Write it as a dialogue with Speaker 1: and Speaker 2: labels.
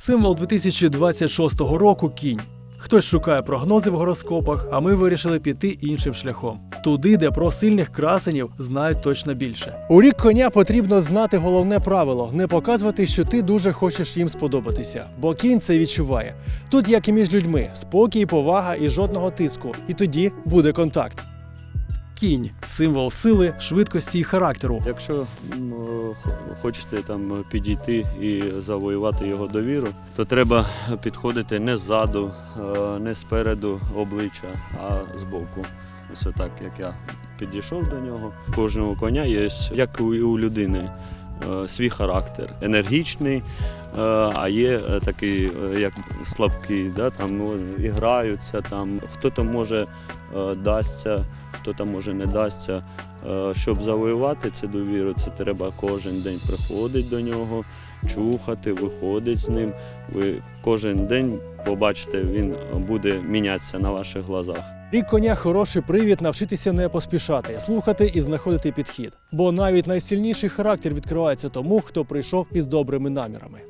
Speaker 1: Символ 2026 року кінь. Хтось шукає прогнози в гороскопах, а ми вирішили піти іншим шляхом. Туди, де про сильних красенів знають точно більше. У рік коня потрібно знати головне правило не показувати, що ти дуже хочеш їм сподобатися, бо кінь це відчуває. Тут, як і між людьми, спокій, повага і жодного тиску. І тоді буде контакт. Кінь символ сили, швидкості і характеру.
Speaker 2: Якщо хочете там підійти і завоювати його довіру, то треба підходити не ззаду, е, не спереду обличчя, а збоку. Ось так, як я підійшов до нього. У кожного коня є, як і у людини, е, свій характер. Енергічний, е, а є е, такий, е, як слабкий, да, там ну, і граються, там хто-то може е, дасться, хто-то може не дасться. Е, Щоб завоювати цю довіру, це треба кожен день приходити до нього, чухати, виходити з ним. Ви кожен день побачите, він буде мінятися на ваших глазах.
Speaker 1: Рік коня хороший привід навчитися не поспішати, слухати і знаходити підхід. Бо навіть найсильніший характер відкривається тому, хто прийшов із добрими намірами.